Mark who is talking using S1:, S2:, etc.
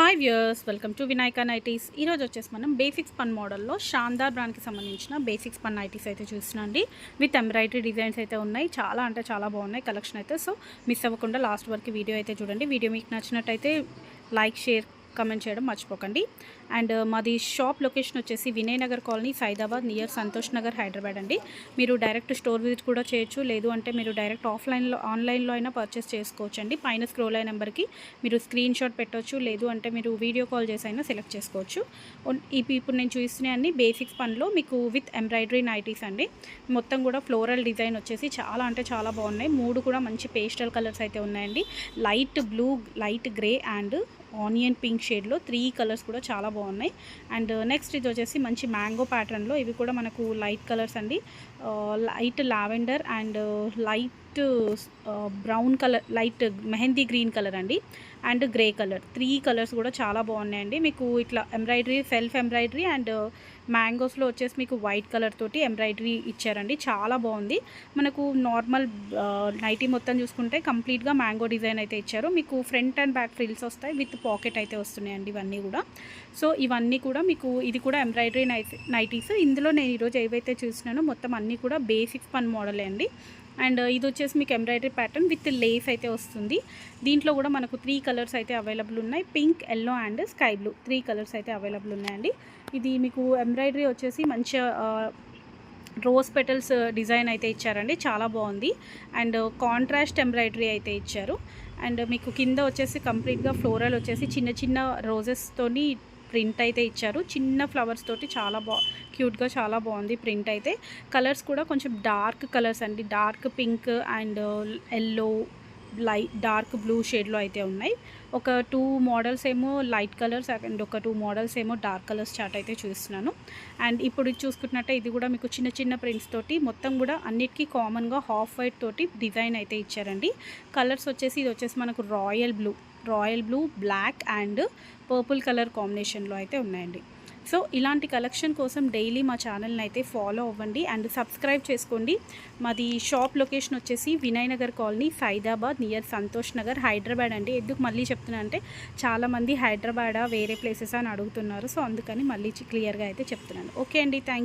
S1: Hi viewers welcome to Vinayaka nighties ఈరోజు వచ్చేసి మనం బేసిక్స్ పన్ మోడల్లో షాందార్ బ్రాండ్కి సంబంధించిన బేసిక్స్ పన్ నైటీస్ అయితే చూస్తున్నాండి విత్ ఎంబ్రాయిడరీ డిజైన్స్ అయితే ఉన్నాయి. చాలా అంటే చాలా బాగున్నాయి కలెక్షన్ అయితే. సో మిస్ అవ్వకుండా లాస్ట్ వరకు వీడియో అయితే చూడండి. వీడియో మీకు నచ్చినట్టయితే లైక్ షేర్ కమెంట్ చేయడం మర్చిపోకండి. అండ్ uh, మాది షాప్ లొకేషన్ వచ్చేసి వినయ్ నగర్ కాలనీ సైదాబాద్ నియర్ సంతోష్ నగర్ హైదరాబాద్ అండి. మీరు డైరెక్ట్ స్టోర్ విజిట్ కూడా చేయొచ్చు. లేదు అంటే మీరు డైరెక్ట్ ఆఫ్లైన్లో ఆన్లైన్లో అయినా పర్చేస్ చేసుకోవచ్చు అండి పైన స్క్రోల్ అయిన నెంబర్కి మీరు స్క్రీన్ షాట్ పెట్టవచ్చు లేదు అంటే మీరు వీడియో కాల్ చేసి అయినా సెలెక్ట్ చేసుకోవచ్చు ఈ ఇప్పుడు నేను చూస్తున్న అన్ని బేసిక్స్ పనిలో మీకు విత్ ఎంబ్రాయిడరీ నైటీస్ అండి. మొత్తం కూడా ఫ్లోరల్ డిజైన్ వచ్చేసి చాలా అంటే చాలా బాగున్నాయి. మూడు కూడా మంచి పేస్టల్ కలర్స్ అయితే ఉన్నాయండి. Light blue light grey and onion pink షేడ్లో త్రీ కలర్స్ కూడా చాలా బాగున్నాయి. అండ్ నెక్స్ట్ ఇది వచ్చేసి మంచి మ్యాంగో ప్యాటర్న్లో ఇవి కూడా మనకు లైట్ కలర్స్ అండి. Light lavender and light brown colour light mehndi green colour అండి. And grey colour. Three colours కూడా చాలా బాగున్నాయండి. మీకు ఇట్లా ఎంబ్రాయిడరీ సెల్ఫ్ ఎంబ్రాయిడరీ అండ్ మ్యాంగోస్లో వచ్చేసి మీకు వైట్ కలర్ తోటి ఎంబ్రాయిడరీ ఇచ్చారండి. చాలా బాగుంది. మనకు నార్మల్ నైటీ మొత్తం చూసుకుంటే కంప్లీట్గా మ్యాంగో డిజైన్ అయితే ఇచ్చారు. మీకు ఫ్రంట్ అండ్ బ్యాక్ ఫ్రిల్స్ వస్తాయి. విత్ పాకెట్ అయితే వస్తున్నాయండి ఇవన్నీ కూడా. సో ఇవన్నీ కూడా మీకు ఇది కూడా ఎంబ్రాయిడరీ నైట్ నైటీస్. ఇందులో నేను ఈరోజు ఏవైతే చూసినానో మొత్తం అన్నీ కూడా బేసిక్ పన్ మోడలే అండి. అండ్ ఇది వచ్చేసి మీకు ఎంబ్రాయిడరీ ప్యాటర్న్ విత్ లేస్ అయితే వస్తుంది. దీంట్లో కూడా మనకు త్రీ కలర్స్ అయితే అవైలబుల్ ఉన్నాయి. Pink yellow and sky blue three colours అయితే అవైలబుల్ ఉన్నాయండి. ఇది మీకు ఎంబ్రాయిడరీ వచ్చేసి మంచిగా రోజ్ పెటల్స్ డిజైన్ అయితే ఇచ్చారండి. చాలా బాగుంది. అండ్ కాంట్రాస్ట్ ఎంబ్రాయిడరీ అయితే ఇచ్చారు. అండ్ మీకు కింద వచ్చేసి కంప్లీట్గా ఫ్లోరల్ వచ్చేసి చిన్న చిన్న రోజెస్తోని ప్రింట్ అయితే ఇచ్చారు. చిన్న ఫ్లవర్స్ తోటి చాలా బా క్యూట్గా చాలా బాగుంది ప్రింట్ అయితే. కలర్స్ కూడా కొంచెం డార్క్ కలర్స్ అండి. Dark pink and yellow light dark blue షేడ్లో అయితే ఉన్నాయి. ఒక టూ మోడల్స్ ఏమో లైట్ కలర్స్ అండ్ ఒక టూ మోడల్స్ ఏమో డార్క్ కలర్స్ చార్ట్ అయితే చూస్తున్నాను. అండ్ ఇప్పుడు చూసుకున్నట్టే ఇది కూడా మీకు చిన్న చిన్న ప్రింట్స్ తోటి మొత్తం కూడా అన్నిటికీ కామన్గా హాఫ్ వైట్ తోటి డిజైన్ అయితే ఇచ్చారండి. కలర్స్ వచ్చేసి ఇది వచ్చేసి మనకు royal blue royal blue black and purple colour కాంబినేషన్లో అయితే ఉన్నాయండి. సో ఇలాంటి కలెక్షన్ కోసం డైలీ మా ఛానల్ని అయితే ఫాలో అవ్వండి అండ్ సబ్స్క్రైబ్ చేసుకోండి. మాది షాప్ లొకేషన్ వచ్చేసి వినయ్ నగర్ కాలనీ సైదాబాద్ నియర్ సంతోష్ నగర్ హైదరాబాద్ అండి. ఎందుకు మళ్ళీ చెప్తున్నా అంటే చాలామంది హైదరాబాద్ వేరే ప్లేసెస్ అని అడుగుతున్నారు. సో అందుకని మళ్ళీ క్లియర్గా అయితే చెప్తున్నాను. ఓకే అండి థ్యాంక్